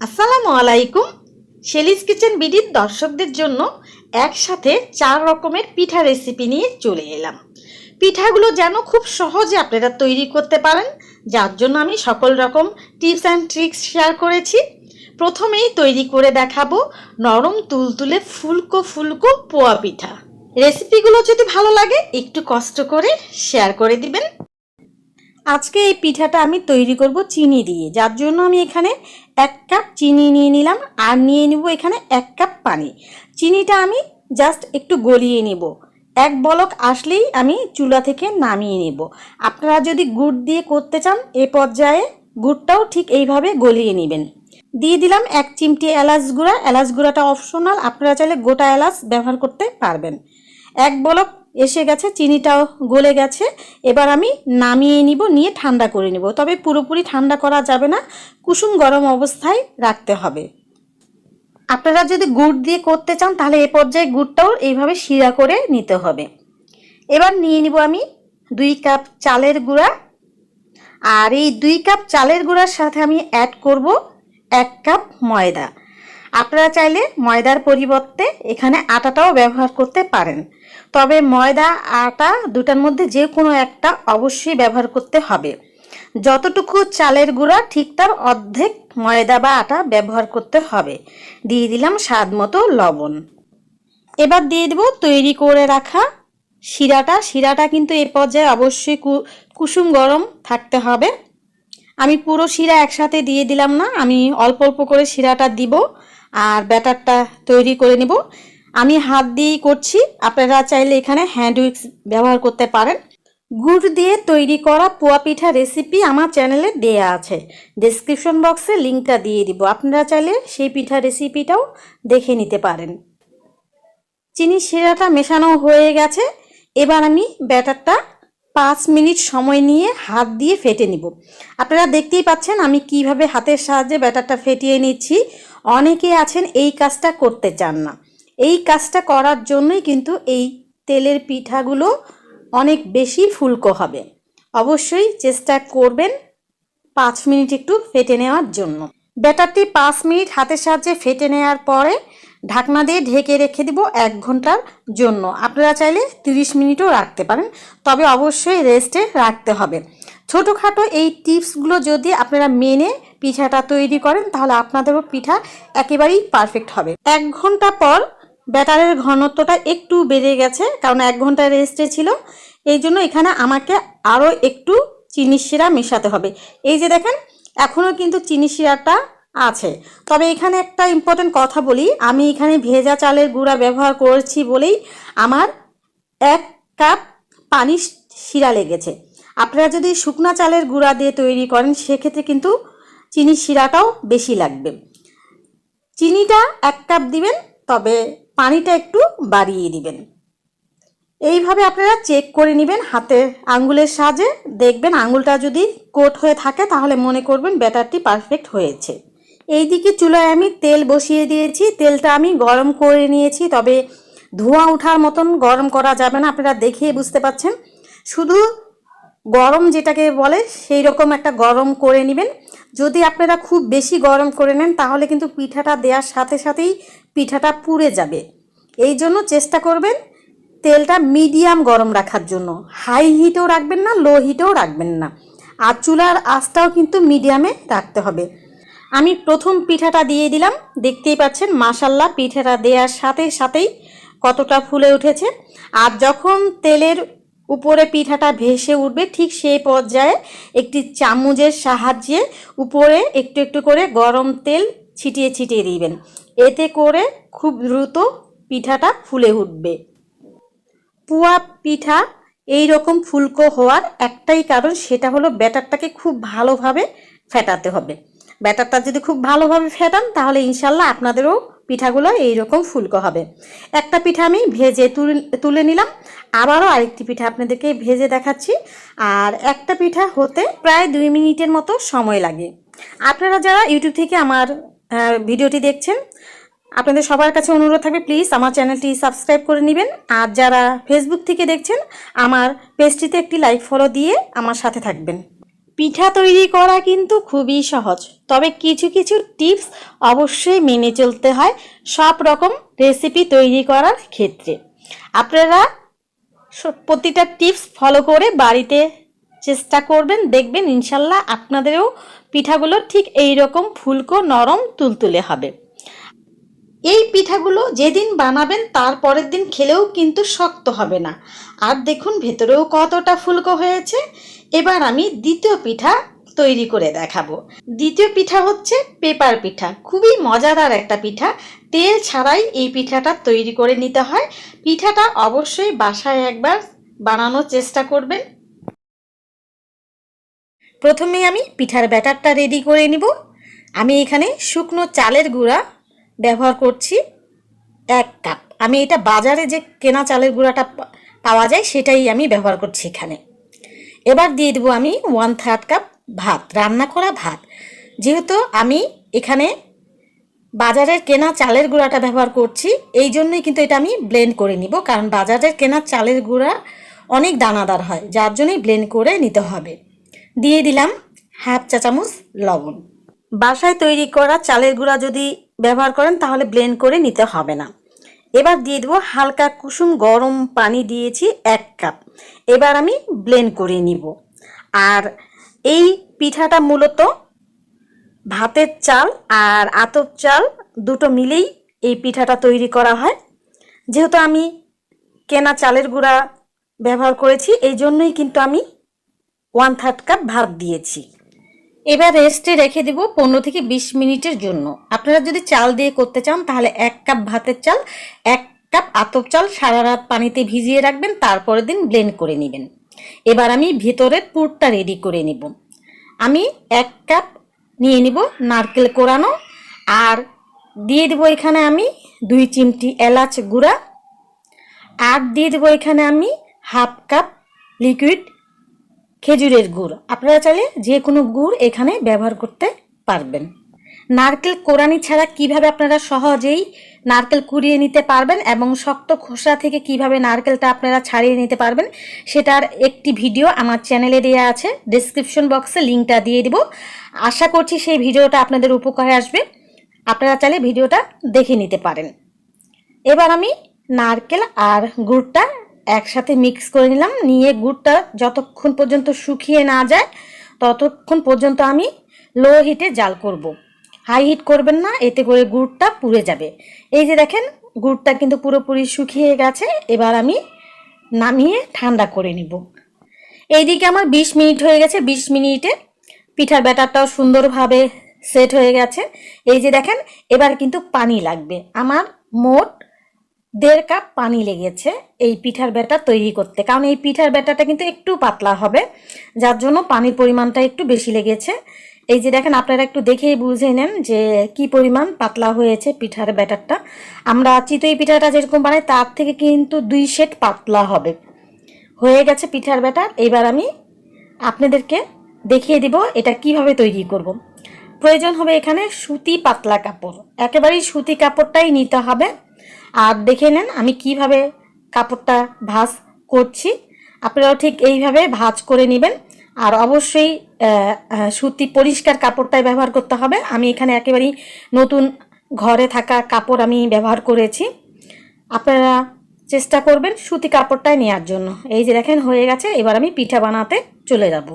আসসালামু আলাইকুম। Shelley's kitchen বিডির দর্শকদের জন্য একসাথে চার রকমের পিঠা রেসিপি নিয়ে চলে এলাম। পিঠাগুলো যেন খুব সহজে আপনারা তৈরি করতে পারেন, যার জন্য আমি সকল রকম টিপস অ্যান্ড ট্রিক্স শেয়ার করেছি। প্রথমেই তৈরি করে দেখাবো নরম তুলতুলে ফুলকো ফুলকো পোয়া পিঠা। রেসিপিগুলো যদি ভালো লাগে, একটু কষ্ট করে শেয়ার করে দিবেন। আজকে এই পিঠাটা আমি তৈরি করব চিনি দিয়ে। যার জন্য আমি এখানে এক কাপ চিনি নিয়ে নিলাম আর নিয়ে নিব এখানে এক কাপ পানি। চিনিটা আমি জাস্ট একটু গলিয়ে নিব। এক বলক আসলেই আমি চুলা থেকে নামিয়ে নেব। আপনারা যদি গুড় দিয়ে করতে চান, এ পর্যায়ে গুড়টাও ঠিক এইভাবে গলিয়ে নেবেন। দিয়ে দিলাম এক চিমটি এলাচ গুঁড়া। এলাচ গুঁড়াটা অপশনাল। আপনারা চাইলে গোটা এলাচ ব্যবহার করতে পারবেন। এক বলক এসে গেছে, চিনিটাও গলে গেছে। এবার আমি নামিয়ে নিব, নিয়ে ঠান্ডা করে নিব। তবে পুরোপুরি ঠান্ডা করা যাবে না, কুসুম গরম অবস্থায় রাখতে হবে। আপনারা যদি গুড় দিয়ে করতে চান, তাহলে এ পর্যায়ে গুড়টাও এইভাবে শিরা করে নিতে হবে। এবার নিয়ে নিব আমি দুই কাপ চালের গুঁড়া। আর এই দুই কাপ চালের গুঁড়ার সাথে আমি অ্যাড করব এক কাপ ময়দা। আপনারা চাইলে ময়দার পরিবর্তে এখানে আটাটাও ব্যবহার করতে পারেন। তবে ময়দা, আটা দুটার মধ্যে যে কোনো একটা অবশ্যই ব্যবহার করতে হবে। যতটুকু চালের গুঁড়া, ঠিক তার অর্ধেক ময়দা বা আটা ব্যবহার করতে হবে। দিয়ে দিলাম স্বাদ মতো লবণ। এবার দিয়ে দেবো তৈরি করে রাখা শিরাটা। শিরাটা কিন্তু এ পর্যায়ে অবশ্যই কুসুম গরম থাকতে হবে। আমি পুরো শিরা একসাথে দিয়ে দিলাম না, আমি অল্প অল্প করে শিরাটা দিব আর ব্যাটারটা তৈরি করে নিব। আমি হাত দিয়েই করছি। আপনারা চাইলে এখানে হ্যান্ড উইক্স ব্যবহার করতে পারেন। গুড় দিয়ে তৈরি করা পোয়া পিঠা রেসিপি আমার চ্যানেলে দেয়া আছে। ডেসক্রিপশন বক্সে লিঙ্কটা দিয়ে দিব। আপনারা চাইলে সেই পিঠা রেসিপিটাও দেখে নিতে পারেন। চিনি শিরাটা মেশানো হয়ে গেছে। এবার আমি ব্যাটারটা পাঁচ মিনিট সময় নিয়ে হাত দিয়ে ফেটে নিব। আপনারা দেখতেই পাচ্ছেন আমি কীভাবে হাতের সাহায্যে ব্যাটারটা ফেটিয়ে নিচ্ছি। অনেকে আছেন এই কাজটা করতে চান না। এই কাজটা করার জন্যই কিন্তু এই তেলের পিঠাগুলো অনেক বেশি ফুলকো হবে। অবশ্যই চেষ্টা করবেন পাঁচ মিনিট একটু ফেটে নেওয়ার জন্য। ব্যাটারটি পাঁচ মিনিট হাতের সাহায্যে ফেটে নেওয়ার পরে ঢাকনা দিয়ে ঢেকে রেখে দিব এক ঘণ্টার জন্য। আপনারা চাইলে তিরিশ মিনিটও রাখতে পারেন, তবে অবশ্যই রেস্টে রাখতে হবে। ছোটোখাটো এই টিপসগুলো যদি আপনারা মেনে পিঠাটা তৈরি করেন, তাহলে আপনাদেরও পিঠা একেবারেই পারফেক্ট হবে। এক ঘণ্টা পর ব্যাটারের ঘনত্বটা একটু বেড়ে গেছে, কারণ এক ঘণ্টা রেস্টে ছিল। এই জন্য এখানে আমাকে আরও একটু চিনি শিরা মেশাতে হবে। এই যে দেখেন এখনও কিন্তু চিনি শিরাটা আছে। তবে এখানে একটা ইম্পর্টেন্ট কথা বলি, আমি এখানে ভেজা চালের গুঁড়া ব্যবহার করেছি বলেই আমার এক কাপ পানি শিরা লেগেছে। আপনারা যদি শুকনা চালের গুঁড়া দিয়ে তৈরি করেন, সেক্ষেত্রে কিন্তু চিনি শিরাটাও বেশি লাগবে। চিনিটা এক কাপ দিবেন, তবে পানিটা একটু বাড়িয়ে দিবেন। এইভাবে আপনারা চেক করে নেবেন হাতের আঙ্গুলের সাহায্যে। দেখবেন আঙ্গুলটা যদি কোট হয়ে থাকে, তাহলে মনে করবেন ব্যাটারটি পারফেক্ট হয়েছে। এইদিকে চুলায় আমি তেল বসিয়ে দিয়েছি। তেলটা আমি গরম করে নিয়েছি, তবে ধোঁয়া ওঠার মতন গরম করা যাবে না, আপনারা দেখিয়ে বুঝতে পাচ্ছেন। শুধু গরম যেটাকে বলে সেই রকম একটা গরম করে নেবেন। যদি আপনারা খুব বেশি গরম করে নেন, তাহলে কিন্তু পিঠাটা দেওয়ার সাথে সাথেই পিঠাটা পুড়ে যাবে। এই জন্য চেষ্টা করবেন তেলটা মিডিয়াম গরম রাখার জন্য। হাই হিটেও রাখবেন না, লো হিটেও রাখবেন না। আর চুলার আঁচটাও কিন্তু মিডিয়ামে রাখতে হবে। আমি প্রথম পিঠাটা দিয়ে দিলাম। দেখতেই পাচ্ছেন মাসাল্লাহ পিঠাটা দেওয়ার সাথে সাথেই কতটা ফুলে উঠেছে। আর যখন তেলের উপরে পিঠাটা ভেসে উঠবে, ঠিক সেই পর্যায়ে একটি চামচের সাহায্যে উপরে একটু একটু করে গরম তেল ছিটিয়ে ছিটিয়ে দিবেন। এতে করে খুব দ্রুত পিঠাটা ফুলে উঠবে। পুয়া পিঠা এই রকম ফুলকো হওয়ার একটাই কারণ, সেটা হলো ব্যাটারটাকে খুব ভালোভাবে ফেটাতে হবে। ব্যাটারটা যদি খুব ভালোভাবে ফেটান, তাহলে ইনশাল্লাহ আপনাদেরও পিঠাগুলো এইরকম ফুলকো হবে। একটা পিঠা আমি ভেজে তুলে নিলাম। আবারও আরেকটি পিঠা আপনাদেরকে ভেজে দেখাচ্ছি। আর একটা পিঠা হতে প্রায় দুই মিনিটের মতো সময় লাগে। আপনারা যারা ইউটিউব থেকে আমার ভিডিওটি দেখছেন, আপনাদের সবার কাছে অনুরোধ থাকবে, প্লিজ আমার চ্যানেলটি সাবস্ক্রাইব করে নেবেন। আর যারা ফেসবুক থেকে দেখছেন, আমার পেজটিতে একটি লাইক ফলো দিয়ে আমার সাথে থাকবেন। পিঠা তৈরি করা কিন্তু খুবই সহজ। তবে কিছু কিছু টিপস অবশ্যই মেনে চলতে হয় সব রকম রেসিপি তৈরি করার ক্ষেত্রে। আপনারা প্রতিটা টিপস ফলো করে বাড়িতে চেষ্টা করবেন, দেখবেন ইনশাল্লাহ আপনাদেরও পিঠাগুলো ঠিক এই রকম ফুলকো নরম তুলতুলে হবে। এই পিঠাগুলো যেদিন বানাবেন তার পরের দিন খেলেও কিন্তু শক্ত হবে না। আর দেখুন ভেতরেও কতটা ফুলকো হয়েছে। এবার আমি দ্বিতীয় পিঠা তৈরি করে দেখাবো। দ্বিতীয় পিঠা হচ্ছে পেপার পিঠা। খুবই মজাদার একটা পিঠা। তেল ছাড়াই এই পিঠাটা তৈরি করে নিতে হয়। পিঠাটা অবশ্যই বাসায় একবার বানানোর চেষ্টা করবেন। প্রথমে আমি পিঠার ব্যাটারটা রেডি করে নিব। আমি এখানে শুকনো চালের গুঁড়া ব্যবহার করছি। এক কাপ। আমি এটা বাজারে যে কেনা চালের গুঁড়াটা পাওয়া যায় সেটাই আমি ব্যবহার করছি এখানে। এবার দিয়ে দেবো আমি ওয়ান থার্ড কাপ ভাত, রান্না করা ভাত। যেহেতু আমি এখানে বাজারের কেনা চালের গুঁড়াটা ব্যবহার করছি, এই জন্যই কিন্তু এটা আমি ব্লেন্ড করে নিব, কারণ বাজারের কেনা চালের গুঁড়া অনেক দানাদার হয়, যার জন্যই ব্লেন্ড করে নিতে হবে। দিয়ে দিলাম হাফ চা চামচ লবণ। বাসায় তৈরি করা চালের গুঁড়া যদি ব্যবহার করেন, তাহলে ব্লেন্ড করে নিতে হবে না। এবার দিয়ে দেবো হালকা কুসুম গরম পানি দিয়েছি এক কাপ এবার আমি ব্লেন্ড করে নিব। আর এই পিঠাটা মূলত ভাতের চাল আর আতপ চাল দুটো মিলেই এই পিঠাটা তৈরি করা হয়। যেহেতু আমি কেনা চালের গুঁড়া ব্যবহার করেছি, এই জন্যই কিন্তু আমি ওয়ান থার্ড কাপ ভাত দিয়েছি। এবার রেস্টে রেখে দেব পনেরো থেকে বিশ মিনিটের জন্য। আপনারা যদি চাল দিয়ে করতে চান, তাহলে এক কাপ ভাতের চাল, এক কাপ আতপ চাল সারা রাত পানিতে ভিজিয়ে রাখবেন, তারপরের দিন ব্লেন্ড করে নেবেন। এবার আমি ভিতরের পুরটা রেডি করে নিব। আমি এক কাপ নিয়ে নিব নারকেল কোরানো, আর দিয়ে দেবো এখানে আমি দুই চিমটি এলাচ গুঁড়া, আর দিয়ে দেবো এখানে আমি হাফ কাপ লিকুইড খেজুরের গুড়। আপনারা চাইলে যে কোনো গুড় এখানে ব্যবহার করতে পারবেন। নারকেল কোরানি ছাড়া কীভাবে আপনারা সহজেই নারকেল কুড়িয়ে নিতে পারবেন এবং শক্ত খোসা থেকে কীভাবে নারকেলটা আপনারা ছাড়িয়ে নিতে পারবেন, সেটার একটি ভিডিও আমার চ্যানেলে দেওয়া আছে। ডিসক্রিপশন বক্সে লিঙ্কটা দিয়ে দিব। আশা করছি সেই ভিডিওটা আপনাদের উপকারে আসবে। আপনারা চাইলে ভিডিওটা দেখে নিতে পারেন। এবার আমি নারকেল আর গুড়টা একসাথে মিক্স করে নিলাম। নিয়ে গুড়টা যতক্ষণ পর্যন্ত শুকিয়ে না যায়, ততক্ষণ পর্যন্ত আমি লো হিটে জাল করব। হাই হিট করবেন না, এতে করে গুড়টা পুড়ে যাবে। এই যে দেখেন, গুড়টা কিন্তু পুরোপুরি শুকিয়ে গেছে, এবার আমি নামিয়ে ঠান্ডা করে নিব। এইদিকে আমার বিশ মিনিট হয়ে গেছে, বিশ মিনিটে পিঠার ব্যাটারটাও সুন্দরভাবে সেট হয়ে গেছে। এই যে দেখেন, এবার কিন্তু পানি লাগবে। আমার মোট দেড় কাপ পানি লেগেছে এই পিঠার ব্যাটার তৈরি করতে। কারণ এই পিঠার ব্যাটারটা কিন্তু একটু পাতলা হবে, যার জন্য পানির পরিমাণটা একটু বেশি লেগেছে। এই যে দেখেন, আপনারা একটু দেখেই বুঝে নেন যে কি পরিমাণ পাতলা হয়েছে পিঠার ব্যাটারটা। আমরা চিতই পিঠাটা যেরকম বানাই, তার থেকে কিন্তু দুই সেট পাতলা হবে। হয়ে গেছে পিঠার ব্যাটার। এবার আমি আপনাদেরকে দেখিয়ে দিব এটা কীভাবে তৈরি করব। প্রয়োজন হবে এখানে সুতি পাতলা কাপড়। একেবারেই সুতি কাপড়টাই নিতে হবে। আর দেখে নেন আমি কীভাবে কাপড়টা ভাঁজ করছি। আপনারাও ঠিক এইভাবে ভাজ করে নেবেন। আর অবশ্যই সুতি পরিষ্কার কাপড়টাই ব্যবহার করতে হবে। আমি এখানে একেবারেই নতুন ঘরে থাকা কাপড় আমি ব্যবহার করেছি। আপনারা চেষ্টা করবেন সুতি কাপড়টাই নেওয়ার জন্য। এই যে দেখেন, হয়ে গেছে। এবার আমি পিঠা বানাতে চলে যাব।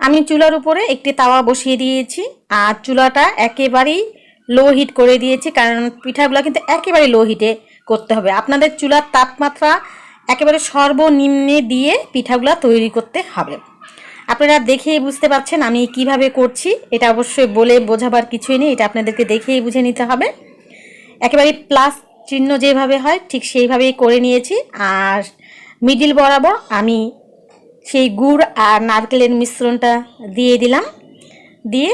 আমি চুলার উপরে একটি তাওয়া বসিয়ে দিয়েছি। আর চুলাটা একেবারেই লো হিট করে দিয়েছি, কারণ পিঠাগুলো কিন্তু একেবারে লো হিটে করতে হবে। আপনাদের চুলার তাপমাত্রা একেবারে সর্বনিম্নে দিয়ে পিঠাগুলো তৈরি করতে হবে। আপনারা দেখেই বুঝতে পারছেন আমি কীভাবে করছি। এটা অবশ্যই বলে বোঝাবার কিছুই নেই, এটা আপনাদেরকে দেখেই বুঝে নিতে হবে। একেবারে প্লাস চিহ্ন যেভাবে হয়, ঠিক সেইভাবেই করে নিয়েছি। আর মিডিল বরাবর আমি সেই গুড় আর নারকেলের মিশ্রণটা দিয়ে দিলাম। দিয়ে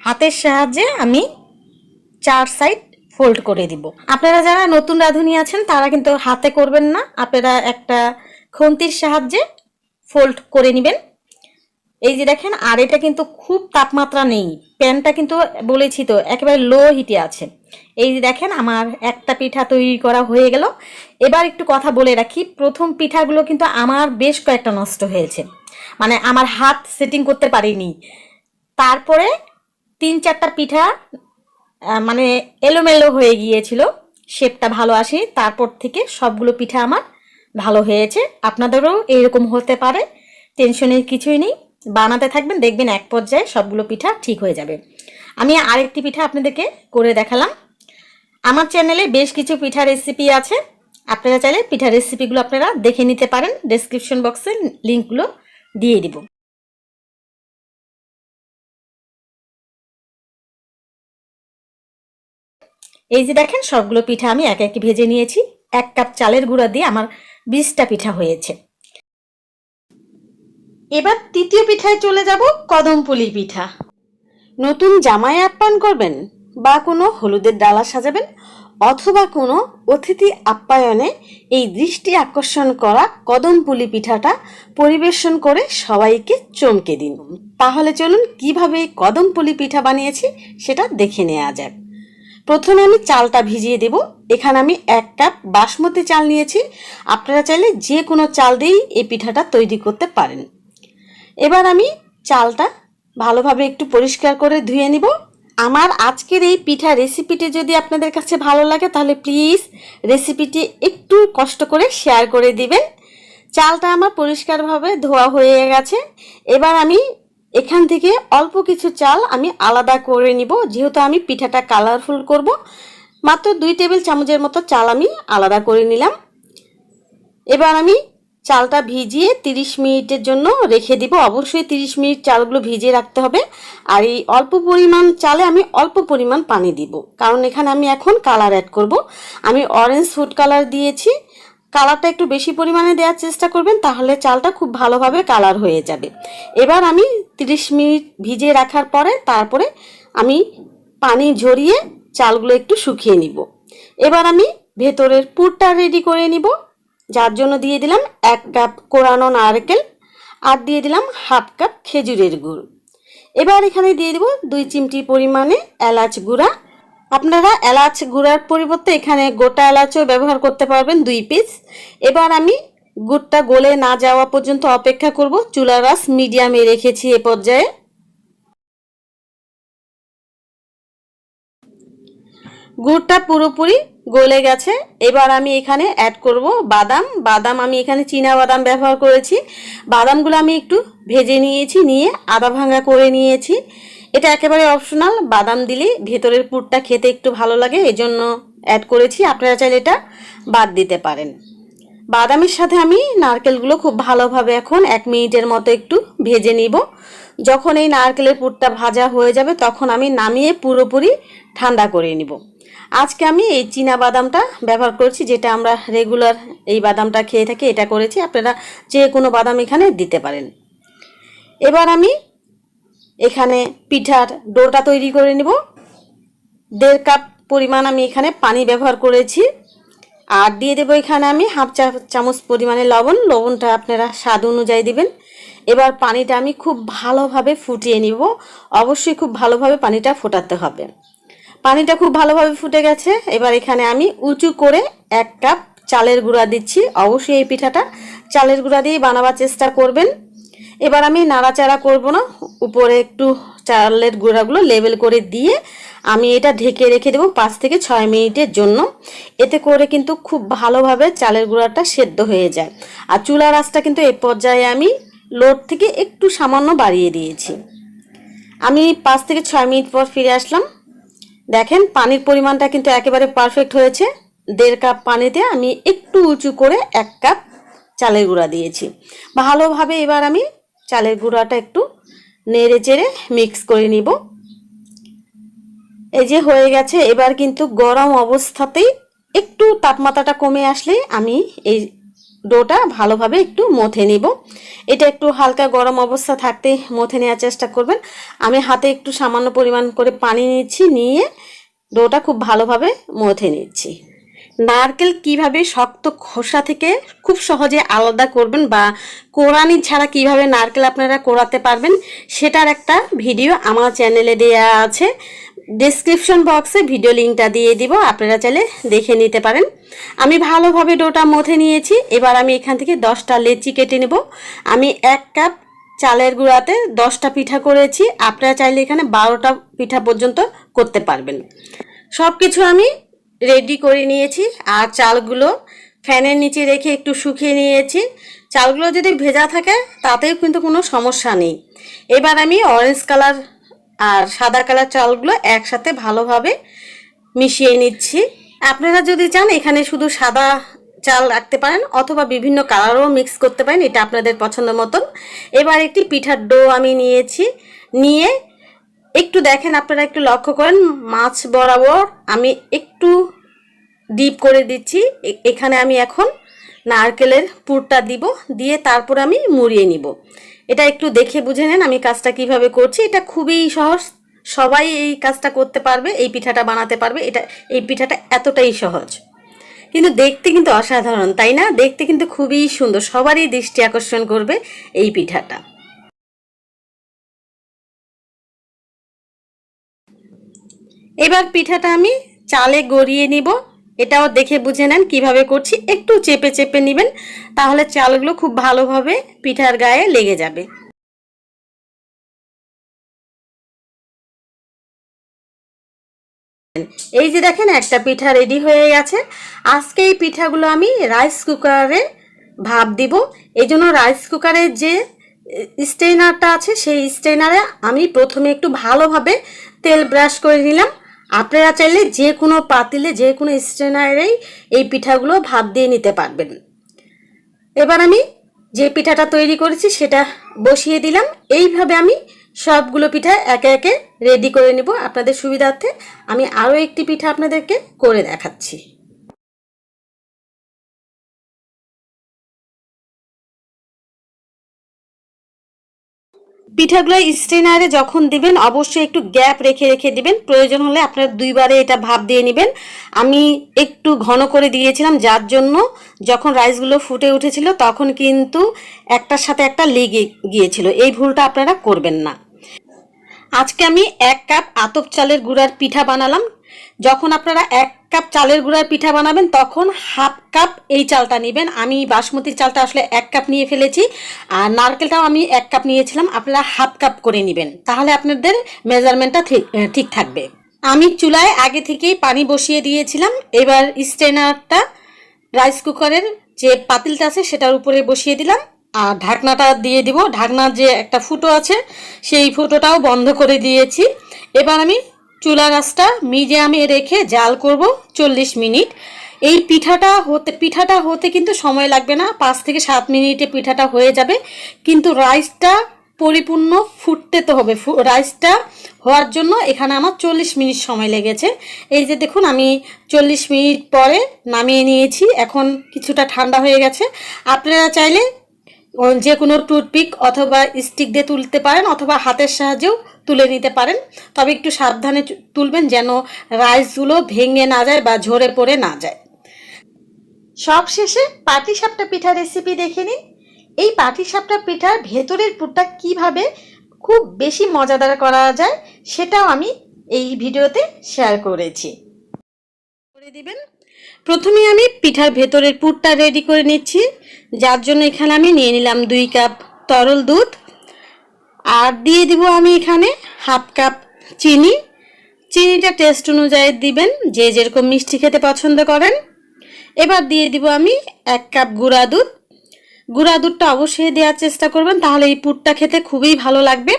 হাতের সাহায্যে আমি চার সাইড ফোল্ড করে দিব। আপনারা যারা নতুন রাঁধুনি আছেন, তারা কিন্তু হাতে করবেন না। আপনারা একটা খুন্তির সাহায্যে ফোল্ড করে নেবেন। এই যে দেখেন, আর এটা কিন্তু খুব তাপমাত্রা নেই। প্যানটা কিন্তু বলেছি তো, একেবারে লো হিটে আছে। এই যে দেখেন, আমার একটা পিঠা তৈরি করা হয়ে গেল। এবার একটু কথা বলে রাখি, প্রথম পিঠাগুলো কিন্তু আমার বেশ কয়েকটা নষ্ট হয়েছে। মানে আমার হাত সেটিং করতে পারিনি। তারপরে তিন চারটা পিঠা মানে এলোমেলো হয়ে গিয়েছিল। শেপটা ভালো আসে, তারপর থেকে সবগুলো পিঠা আমার ভালো হয়েছে। আপনাদেরও এইরকম হতে পারে টেনশনের কিছুই নেই। বানাতে থাকবেন, দেখবেন এক পর্যায়ে সবগুলো পিঠা ঠিক হয়ে যাবে। আমি আরেকটি পিঠা আপনাদেরকে করে দেখালাম। আমার চ্যানেলে বেশ কিছু পিঠা রেসিপি আছে। আপনারা চাইলে পিঠা রেসিপিগুলো আপনারা দেখে নিতে পারেন। ডেসক্রিপশন বক্সে লিঙ্কগুলো দিয়ে দিব। এই যে দেখেন, সবগুলো পিঠা আমি এক এক ভেজে নিয়েছি। এক কাপ চালের গুঁড়া দিয়ে আমার বিশটা পিঠা হয়েছে। এবার তৃতীয় পিঠায় চলে যাব কদমপুলি পিঠা। নতুন জামাই আপ্যায়ন করবেন বা কোনো হলুদের ডালা সাজাবেন অথবা কোনো অতিথি আপ্যায়নে এই দৃষ্টি আকর্ষণ করা কদমপুলি পিঠাটা পরিবেশন করে সবাইকে চমকে দিন। তাহলে চলুন কীভাবে কদমপুলি পিঠা বানিয়েছি সেটা দেখে নেওয়া যাক। প্রথমে আমি চালটা ভিজিয়ে দেব। এখানে আমি এক কাপ বাসমতি চাল নিয়েছি। আপনারা চাইলে যে কোনো চাল দিয়েই এই পিঠাটা তৈরি করতে পারেন। এবার আমি চালটা ভালোভাবে একটু পরিষ্কার করে ধুয়ে নিব। আমার আজকের এই পিঠা রেসিপিটি যদি আপনাদের কাছে ভালো লাগে, তাহলে প্লিজ রেসিপিটি একটু কষ্ট করে শেয়ার করে দিবেন। চালটা আমার পরিষ্কারভাবে ধোয়া হয়ে গেছে। এবার আমি এখান থেকে অল্প কিছু চাল আমি আলাদা করে নিব, যেহেতু আমি পিঠাটা কালারফুল করব। মাত্র দুই টেবিল চামচের মতো চাল আমি আলাদা করে নিলাম। এবার আমি চালটা ভিজিয়ে 30 মিনিটের জন্য রেখে দিব। অবশ্যই 30 মিনিট চালগুলো ভিজিয়ে রাখতে হবে। আর এই অল্প পরিমাণ চালে আমি অল্প পরিমাণ পানি দিব। কারণ এখানে আমি এখন কালার অ্যাড করব। আমি অরেঞ্জ ফুড কালার দিয়েছি। কালারটা একটু বেশি পরিমাণে দেওয়ার চেষ্টা করবেন, তাহলে চালটা খুব ভালোভাবে কালার হয়ে যাবে। এবার আমি 30 মিনিট ভিজিয়ে রাখার পরে তারপরে আমি পানি ঝরিয়ে চালগুলো একটু শুকিয়ে নিব। এবার আমি ভেতরের পুরটা রেডি করে নিব। যার জন্য দিয়ে দিলাম এক কাপ কোরানো নারকেল আর দিয়ে দিলাম হাফ কাপ খেজুরের গুড়। এবার এখানে দিয়ে দিব দুই চিমটি পরিমাণে এলাচ গুঁড়া। আপনারা এলাচ গুঁড়ার পরিবর্তে এখানে গোটা এলাচও ব্যবহার করতে পারবেন দুই পিস। এবার আমি গুড়টা গলে না যাওয়া পর্যন্ত অপেক্ষা করব। চুলা রাস মিডিয়ামে রেখেছি এ পর্যায়ে। গুড়টা পুরোপুরি গলে গেছে। এবার আমি এখানে অ্যাড করব বাদাম। বাদাম আমি এখানে চীনা বাদাম ব্যবহার করেছি। বাদামগুলো আমি একটু ভেজে নিয়েছি, নিয়ে আদা ভাঙা করে নিয়েছি। এটা একেবারে অপশনাল বাদাম দিলে ভেতরের পুরটা খেতে একটু ভালো লাগে, এজন্য অ্যাড করেছি। আপনারা চাইলে এটা বাদ দিতে পারেন। বাদামের সাথে আমি নারকেলগুলো খুব ভালোভাবে এখন এক মিনিটের মতো একটু ভেজে নিব। যখন এই নারকেলের পুরটা ভাজা হয়ে যাবে, তখন আমি নামিয়ে পুরোপুরি ঠান্ডা করে নিব। আজকে আমি এই চীনা বাদামটা ব্যবহার করছি, যেটা আমরা রেগুলার এই বাদামটা খেয়ে থাকি, এটা করেছি। আপনারা যে কোনো বাদাম এখানে দিতে পারেন। এবার আমি এখানে পিঠার ডোটা তৈরি করে নেব। দেড় কাপ পরিমাণ আমি এখানে পানি ব্যবহার করেছি। আর দিয়ে দেবো এখানে আমি হাফ চা, চামচ পরিমাণে লবণ। লবণটা আপনারা স্বাদ অনুযায়ী দিবেন। এবার পানিটা আমি খুব ভালোভাবে ফুটিয়ে নিব। অবশ্যই খুব ভালোভাবে পানিটা ফোটাতে হবে। পানিটা খুব ভালোভাবে ফুটে গেছে। এবার এখানে আমি উঁচু করে এক কাপ চালের গুঁড়া দিচ্ছি। অবশ্যই এই পিঠাটা চালের গুঁড়া দিয়ে বানাবার চেষ্টা করবেন। এবার আমি নাড়াচাড়া করব না। উপরে একটু চালের গুঁড়াগুলো লেবেল করে দিয়ে আমি এটা ঢেকে রেখে দেবো পাঁচ থেকে ছয় মিনিটের জন্য। এতে করে কিন্তু খুব ভালোভাবে চালের গুঁড়াটা সেদ্ধ হয়ে যায়। আর চুলা রাসটা কিন্তু এই পর্যায়ে আমি লোড থেকে একটু সামান্য বাড়িয়ে দিয়েছি। আমি পাঁচ থেকে ছয় মিনিট পর ফিরে আসলাম। দেখেন, পানির পরিমাণটা কিন্তু একেবারে পারফেক্ট হয়েছে। দেড় কাপ পানিতে আমি একটু উঁচু করে এক কাপ চালের গুঁড়া দিয়েছি। ভালোভাবে এবার আমি চালের গুঁড়াটা একটু নেড়ে চেড়ে মিক্স করে নিব। এই যে হয়ে গেছে, এবার কিন্তু গরম অবস্থাতেই একটু তাপমাত্রাটা কমে আসলে আমি এই ডোটা ভালোভাবে একটু মথে নিব। এটা একটু হালকা গরম অবস্থা থাকতে মথে নেওয়ার চেষ্টা করবেন। আমি হাতে একটু সামান্য পরিমাণ করে পানি নিচ্ছি, নিয়ে ডোটা খুব ভালোভাবে মথে নিচ্ছি। নারকেল কীভাবে শক্ত খোসা থেকে খুব সহজে আলাদা করবেন বা কোরআনি ছাড়া কীভাবে নারকেল আপনারা কোরাতে পারবেন, সেটার একটা ভিডিও আমার চ্যানেলে দেওয়া আছে। ডেসক্রিপশন বক্সে ভিডিও লিঙ্কটা দিয়ে দিব, আপনারা চাইলে দেখে নিতে পারেন। আমি ভালোভাবে ডোটা মথে নিয়েছি, এবার আমি এখান থেকে দশটা লেচি কেটে নেব। আমি এক কাপ চালের গুঁড়াতে দশটা পিঠা করেছি, আপনারা চাইলে এখানে বারোটা পিঠা পর্যন্ত করতে পারবেন। সব কিছু আমি রেডি করে নিয়েছি, আর চালগুলো ফ্যানের নিচে রেখে একটু শুকিয়ে নিয়েছি। চালগুলো যদি ভেজা থাকে, তাতেও কিন্তু কোনো সমস্যা নেই। এবার আমি অরেঞ্জ কালার আর সাদা কালার চালগুলো একসাথে ভালোভাবে মিশিয়ে নিচ্ছি। আপনারা যদি চান, এখানে শুধু সাদা চাল রাখতে পারেন অথবা বিভিন্ন কালারও মিক্স করতে পারেন, এটা আপনাদের পছন্দ মতন। এবার একটি পিঠার ডো আমি নিয়েছি। নিয়ে একটু দেখেন, আপনারা একটু লক্ষ্য করেন, মাছ বরাবর আমি একটু ডিপ করে দিচ্ছি। এখানে আমি এখন নারকেলের পুরটা দিব, দিয়ে তারপর আমি মুড়িয়ে নিব। এটা একটু দেখে বুঝে নেন আমি কাজটা কীভাবে করছি। এটা খুবই সহজ। সবাই এই কাজটা করতে পারবে, এই পিঠাটা বানাতে পারবে। এটা, এই পিঠাটা এতটাই সহজ। কিন্তু দেখতে কিন্তু অসাধারণ, তাই না? দেখতে কিন্তু খুবই সুন্দর। সবারই দৃষ্টি আকর্ষণ করবে এই পিঠাটা। এবার পিঠাটা আমি চালে গড়িয়ে নিব। এটাও দেখে বুঝে নেন কীভাবে করছি। একটু চেপে চেপে নেবেন, তাহলে চালগুলো খুব ভালোভাবে পিঠার গায়ে লেগে যাবে। এই যে দেখেন, একটা পিঠা রেডি হয়ে গেছে। আজকে এই পিঠাগুলো আমি রাইস কুকারে ভাপ দিব। এই জন্য রাইস কুকারের যে স্টেনারটা আছে, সেই স্টেনারে আমি প্রথমে একটু ভালোভাবে তেল ব্রাশ করে নিলাম। আপনারা চাইলে যে কোনো পাতিলে, যে কোনো স্টেনারেই এই পিঠাগুলো ভাপ দিয়ে নিতে পারবেন। এবার আমি যে পিঠাটা তৈরি করেছি সেটা বসিয়ে দিলাম। এইভাবে আমি সবগুলো পিঠা একে একে রেডি করে নেব। আপনাদের সুবিধার্থে আমি আরও একটি পিঠা আপনাদেরকে করে দেখাচ্ছি। পিঠাগুলো স্টেনারে যখন দিবেন, অবশ্যই একটু গ্যাপ রেখে রেখে দিবেন। প্রয়োজন হলে আপনারা দুইবারে এটা ভাব দিয়ে নেবেন। আমি একটু ঘন করে দিয়েছিলাম, যার জন্য যখন রাইসগুলো ফুটে উঠেছিল, তখন কিন্তু একটার সাথে একটা লেগে গিয়েছিল। এই ভুলটা আপনারা করবেন না। আজকে আমি এক কাপ আতপ চালের গুঁড়ার পিঠা বানালাম। যখন আপনারা এক কাপ চালের গুঁড়ার পিঠা বানাবেন, তখন হাফ কাপ এই চালটা নেবেন। আমি বাসমতির চালটা আসলে এক কাপ নিয়ে ফেলেছি, আর নারকেলটাও আমি এক কাপ নিয়েছিলাম, আপনারা হাফ কাপ করে নেবেন। তাহলে আপনাদের মেজারমেন্টটা ঠিক ঠিক থাকবে। আমি চুলায় আগে থেকেই পানি বসিয়ে দিয়েছিলাম, এবার স্টেনারটা রাইস কুকারের যে পাতিলটা আছে, সেটার উপরে বসিয়ে দিলাম, আর ঢাকনাটা দিয়ে দিব। ঢাকনার যে একটা ফুটো আছে, সেই ফুটোটাও বন্ধ করে দিয়েছি। এবার আমি চুলা গাছটা মিডিয়ামে রেখে জাল করব চল্লিশ মিনিট। এই পিঠাটা হতে পিঠাটা হতে কিন্তু সময় লাগবে না, পাঁচ থেকে সাত মিনিটে পিঠাটা হয়ে যাবে। কিন্তু রাইসটা পরিপূর্ণ ফুটতে তো হবে রাইসটা হওয়ার জন্য এখানে আমার চল্লিশ মিনিট সময় লেগেছে। এই যে দেখুন, আমি চল্লিশ মিনিট পরে নামিয়ে নিয়েছি, এখন কিছুটা ঠান্ডা হয়ে গেছে। আপনারা চাইলে যে কোনো টুথপিক অথবা স্টিক দিয়ে তুলতে পারেন, অথবা হাতের সাহায্যেও তুলে নিতে পারেন। তবে একটু সাবধানে তুলবেন যেন রাইসগুলো ভেঙে না যায় বা ঝরে পড়ে না যায়। সব শেষে পাটিসাপটা পিঠা রেসিপি দেখে নিন। এই পাটিসাপটা পিঠার ভেতরের পুরটা কীভাবে খুব বেশি মজাদার করা যায় সেটাও আমি এই ভিডিওতে শেয়ার করেছি। করে দিবেন। প্রথমে আমি পিঠার ভেতরের পুরটা রেডি করে নিচ্ছি। যার জন্য এখানে আমি নিয়ে নিলাম দুই কাপ তরল দুধ। আর দিয়ে দিব আমি এখানে হাফ কাপ চিনি। চিনিটা টেস্ট অনুযায়ী দিবেন, যে যেরকম মিষ্টি খেতে পছন্দ করেন। এবার দিয়ে দিব আমি এক কাপ গুঁড়া দুধ। গুঁড়া দুধটা অবশ্যই দেওয়ার চেষ্টা করবেন, তাহলে এই পুরটা খেতে খুবই ভালো লাগবে।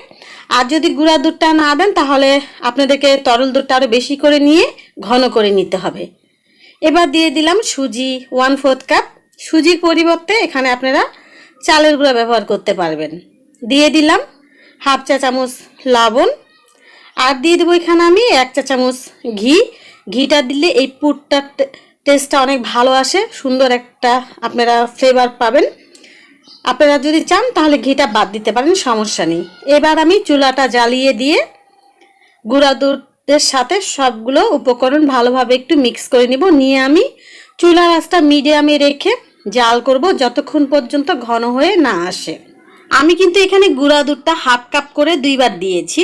আর যদি গুঁড়া দুধটা না দেন, তাহলে আপনাদেরকে তরল দুধটা আরও বেশি করে নিয়ে ঘন করে নিতে হবে। এবার দিয়ে দিলাম সুজি ওয়ান ফোর্থ কাপ। সুজির পরিবর্তে এখানে আপনারা চালের গুঁড়া ব্যবহার করতে পারবেন। দিয়ে দিলাম হাফ চা চামচ লবণ। আর দিয়ে দেবো এখানে আমি এক চা চামচ ঘি। ঘিটা দিলে এই পুরটার টেস্টটা অনেক ভালো আসে, সুন্দর একটা আপনারা ফ্লেভার পাবেন। আপনারা যদি চান তাহলে ঘিটা বাদ দিতে পারেন, সমস্যা নেই। এবার আমি চুলাটা জ্বালিয়ে দিয়ে গুঁড়া দুধের সাথে সবগুলো উপকরণ ভালোভাবে একটু মিক্স করে নিব। নিয়ে আমি চুলার আঁচটা মিডিয়ামে রেখে জাল করব, যতক্ষণ পর্যন্ত ঘন হয়ে না আসে। আমি কিন্তু এখানে গুঁড়া দুধটা হাফ কাপ করে দুইবার দিয়েছি।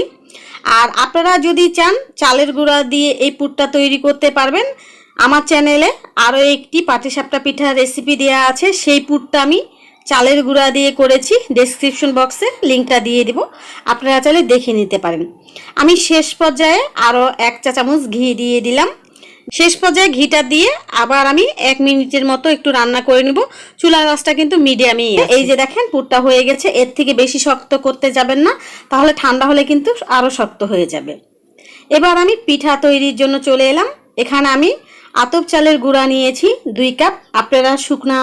আর আপনারা যদি চান, চালের গুঁড়া দিয়ে এই পুরটা তৈরি করতে পারবেন। আমার চ্যানেলে আরও একটি পাটিসাপটা পিঠার রেসিপি দেওয়া আছে, সেই পুরটা আমি চালের গুঁড়া দিয়ে করেছি। ডেসক্রিপশন বক্সে লিঙ্কটা দিয়ে দিব। আপনারা চাইলে দেখে নিতে পারেন। আমি শেষ পর্যায়ে আরও এক চা চামচ ঘি দিয়ে দিলাম। শেষ পর্যায়ে ঘিটা দিয়ে আবার আমি এক মিনিটের মতো একটু রান্না করে নিব। চুলার আঁচটা কিন্তু মিডিয়ামই। এই যে দেখেন, পুরটা হয়ে গেছে। এর থেকে বেশি শক্ত করতে যাবেন না। তাহলে ঠান্ডা হলে কিন্তু আরও শক্ত হয়ে যাবে। এবার আমি পিঠা তৈরির জন্য চলে এলাম। এখানে আমি আতপ চালের গুঁড়া নিয়েছি, দুই কাপ। আপনারা শুকনা,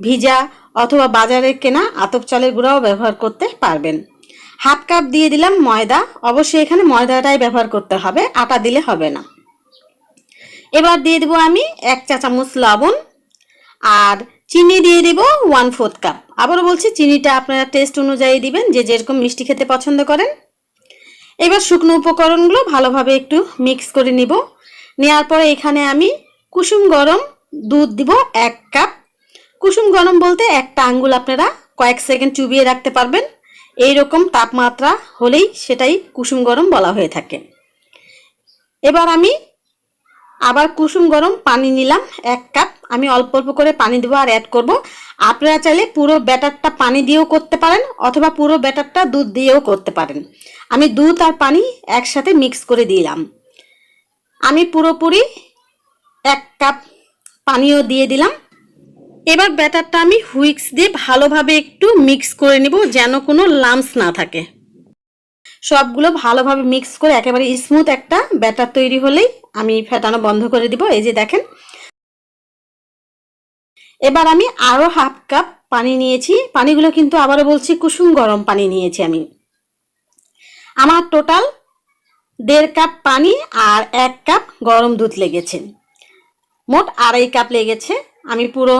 ভিজা অথবা বাজারে কেনা আতপ চালের গুঁড়াও ব্যবহার করতে পারবেন। হাফ কাপ দিয়ে দিলাম ময়দা। অবশ্যই এখানে ময়দাটাই ব্যবহার করতে হবে। আটা দিলে হবে না। এবার দিয়ে দেবো আমি এক চা চামচ লবণ আর চিনি দিয়ে দিব ওয়ান ফোর্থ কাপ আবারও বলছি, চিনিটা আপনারা টেস্ট অনুযায়ী দিবেন, যে যেরকম মিষ্টি খেতে পছন্দ করেন। এবার শুকনো উপকরণগুলো ভালোভাবে একটু মিক্স করে নিব। নেওয়ার পরে এখানে আমি কুসুম গরম দুধ দিব এক কাপ কুসুম গরম বলতে একটা আঙ্গুল আপনারা কয়েক সেকেন্ড চুবিয়ে রাখতে পারবেন। এই রকম তাপমাত্রা হলেই সেটাই কুসুম গরম বলা হয়ে থাকে। এবার আমি আবার কুসুম গরম পানি নিলাম, এক কাপ। আমি অল্প অল্প করে পানি দেবো আর অ্যাড করব। আপনারা চাইলে পুরো ব্যাটারটা পানি দিয়েও করতে পারেন, অথবা পুরো ব্যাটারটা দুধ দিয়েও করতে পারেন। আমি দুধ আর পানি একসাথে মিক্স করে দিলাম। আমি পুরোপুরি এক কাপ পানিও দিয়ে দিলাম। এবার ব্যাটারটা আমি হুইক্স দিয়ে ভালোভাবে একটু মিক্স করে নিব, যেন কোনো লামস না থাকে। সবগুলো ভালোভাবে মিক্স করে একেবারে স্মুথ একটা ব্যাটার তৈরি হলেই আমি ফেটানো বন্ধ করে দিব। এই যে দেখেন। এবার আমি আরও হাফ কাপ পানি নিয়েছি। পানিগুলো কিন্তু আবারও বলছি কুসুম গরম পানি নিয়েছি আমি। আমার টোটাল দেড় কাপ পানি আর এক কাপ গরম দুধ লেগেছে। মোট আড়াই কাপ লেগেছে। আমি পুরো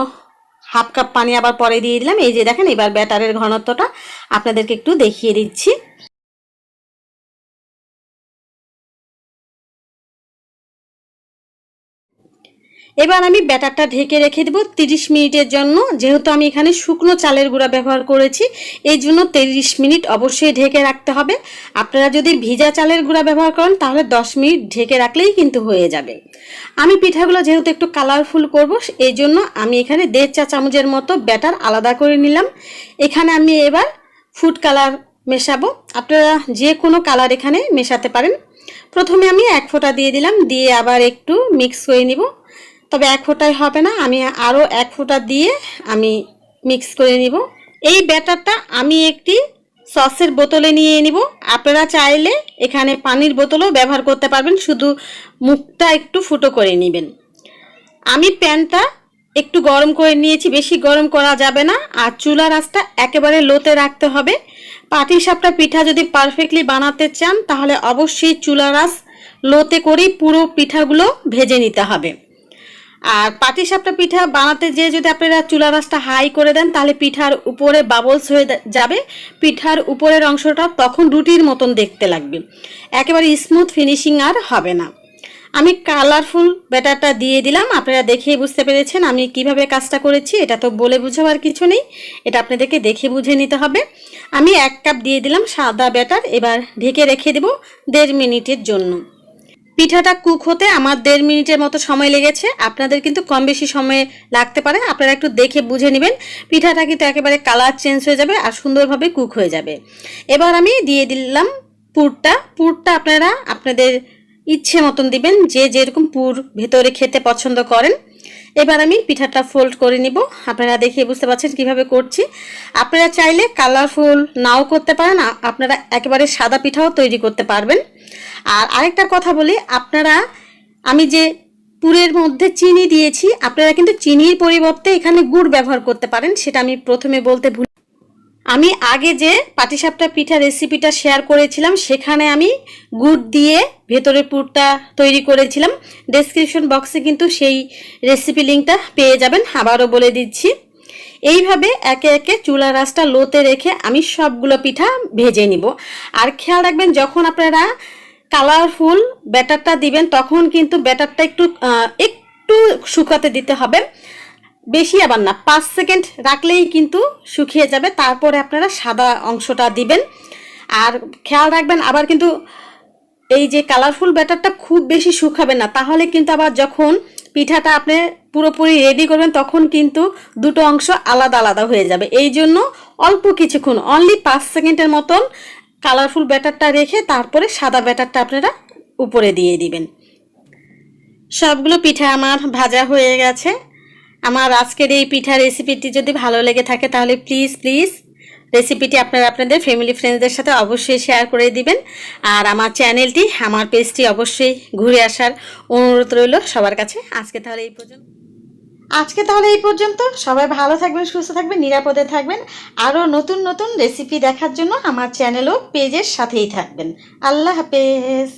হাফ কাপ পানি আবার পরে দিয়ে দিলাম। এই যে দেখেন, এবার ব্যাটারের ঘনত্বটা আপনাদেরকে একটু দেখিয়ে দিচ্ছি। এবার আমি ব্যাটারটা ঢেকে রেখে দেবো তিরিশ মিনিটের জন্য। যেহেতু আমি এখানে শুকনো চালের গুঁড়া ব্যবহার করেছি, এই জন্য তিরিশ মিনিট অবশ্যই ঢেকে রাখতে হবে। আপনারা যদি ভিজা চালের গুঁড়া ব্যবহার করেন, তাহলে দশ মিনিট ঢেকে রাখলেই কিন্তু হয়ে যাবে। আমি পিঠাগুলো যেহেতু একটু কালারফুল করব, এই জন্য আমি এখানে দেড় চা চামচের মতো ব্যাটার আলাদা করে নিলাম। এখানে আমি এবার ফুড কালার মেশাবো। আপনারা যে কোনো কালার এখানে মেশাতে পারেন। প্রথমে আমি এক ফোঁটা দিয়ে দিলাম, দিয়ে আবার একটু মিক্স করে নিব। তবে এক ফোঁটায় হবে না, আমি আরও এক ফোঁটা দিয়ে আমি মিক্স করে নিব। এই ব্যাটারটা আমি একটি সসের বোতলে নিয়ে নিব। আপনারা চাইলে এখানে পানির বোতলও ব্যবহার করতে পারবেন, শুধু মুখটা একটু ফুটো করে নেবেন। আমি প্যানটা একটু গরম করে নিয়েছি, বেশি গরম করা যাবে না, আর চুলা আঁচটা একেবারে লোতে রাখতে হবে। পাটি সাপটা পিঠা যদি পারফেক্টলি বানাতে চান, তাহলে অবশ্যই চুলা আঁচ লোতে করেই পুরো পিঠাগুলো ভেজে নিতে হবে। আর পাটিসাপটা পিঠা বানাতে যেয়ে যদি আপনারা চুলা রাসটা হাই করে দেন, তাহলে পিঠার উপরে বাবলস হয়ে যাবে। পিঠার উপরের অংশটা তখন রুটির মতন দেখতে লাগবে। একেবারে স্মুথ ফিনিশিং আর হবে না। আমি কালারফুল ব্যাটারটা দিয়ে দিলাম। আপনারা দেখেই বুঝতে পেরেছেন আমি কীভাবে কাজটা করেছি। এটা তো বলে বুঝাবার কিছু নেই। এটা আপনাদেরকে দেখে বুঝে নিতে হবে। আমি এক কাপ দিয়ে দিলাম সাদা ব্যাটার। এবার ঢেকে রেখে দেব দেড় মিনিটের জন্য। পিঠাটা কুক হতে আমার দেড় মিনিটের মতো সময় লেগেছে। আপনাদের কিন্তু কম বেশি সময় লাগতে পারে। আপনারা একটু দেখে বুঝে নেবেন। পিঠাটা কিন্তু একেবারে কালার চেঞ্জ হয়ে যাবে আর সুন্দরভাবে কুক হয়ে যাবে। এবার আমি দিয়ে দিলাম পুরটা। পুরটা আপনারা আপনাদের ইচ্ছে মতন দিবেন। যে যেরকম পুর ভেতরে খেতে পছন্দ করেন। এবার আমি পিঠাটা ফোল্ড করে নিব। আপনারা দেখিয়ে বুঝতে পারছেন কীভাবে করছি। আপনারা চাইলে কালারফুল নাও করতে পারেন আপনারা একেবারে সাদা পিঠাও তৈরি করতে পারবেন। আর আরেকটা কথা বলি, আপনারা, আমি যে পুরের মধ্যে চিনি দিয়েছি, আপনারা কিন্তু চিনির পরিবর্তে এখানে গুড় ব্যবহার করতে পারেন, সেটা আমি প্রথমে বলতে ভুল আমি আগে যে পাটিসাপটা পিঠা রেসিপিটা শেয়ার করেছিলাম, সেখানে আমি গুড় দিয়ে ভেতরের পুরটা তৈরি করেছিলাম। ডেসক্রিপশন বক্সে কিন্তু সেই রেসিপি লিঙ্কটা পেয়ে যাবেন, আবারও বলে দিচ্ছি। এইভাবে একে একে চুলা রাসটা লোতে রেখে আমি সবগুলো পিঠা ভেজে নিব। আর খেয়াল রাখবেন, যখন আপনারা কালারফুল ব্যাটারটা দিবেন, তখন কিন্তু ব্যাটারটা একটু একটু একটু শুকাতে দিতে হবে। বেশি আবার না, পাঁচ সেকেন্ড রাখলেই কিন্তু শুকিয়ে যাবে, তারপরে আপনারা সাদা অংশটা দিবেন। আর খেয়াল রাখবেন, আবার কিন্তু এই যে কালারফুল ব্যাটারটা খুব বেশি শুকাবে না, তাহলে কিন্তু আবার যখন পিঠাটা আপনি পুরোপুরি রেডি করবেন, তখন কিন্তু দুটো অংশ আলাদা আলাদা হয়ে যাবে। এই জন্য অল্প কিছুক্ষণ অনলি পাঁচ সেকেন্ডের মতন কালারফুল ব্যাটারটা রেখে তারপরে সাদা ব্যাটারটা আপনারা উপরে দিয়ে দিবেন। সবগুলো পিঠা আমার ভাজা হয়ে গেছে। আমার আজকের এই পিঠা রেসিপিটি যদি ভালো লেগে থাকে তাহলে প্লিজ প্লিজ রেসিপিটি আপনারা আপনাদের ফ্যামিলি ফ্রেন্ডসদের সাথে অবশ্যই শেয়ার করে দিবেন। আর আমার চ্যানেলটি আমার পেজটি অবশ্যই ঘুরে আসার অনুরোধ রইল সবার কাছে। আজকে তাহলে এই পর্যন্ত। আজকে তাহলে এই পর্যন্ত। সবাই ভালো থাকবেন, সুস্থ থাকবেন, নিরাপদে থাকবেন। আরও নতুন নতুন রেসিপি দেখার জন্য আমার চ্যানেল ও পেজের সাথেই থাকবেন। আল্লাহ হাফেজ।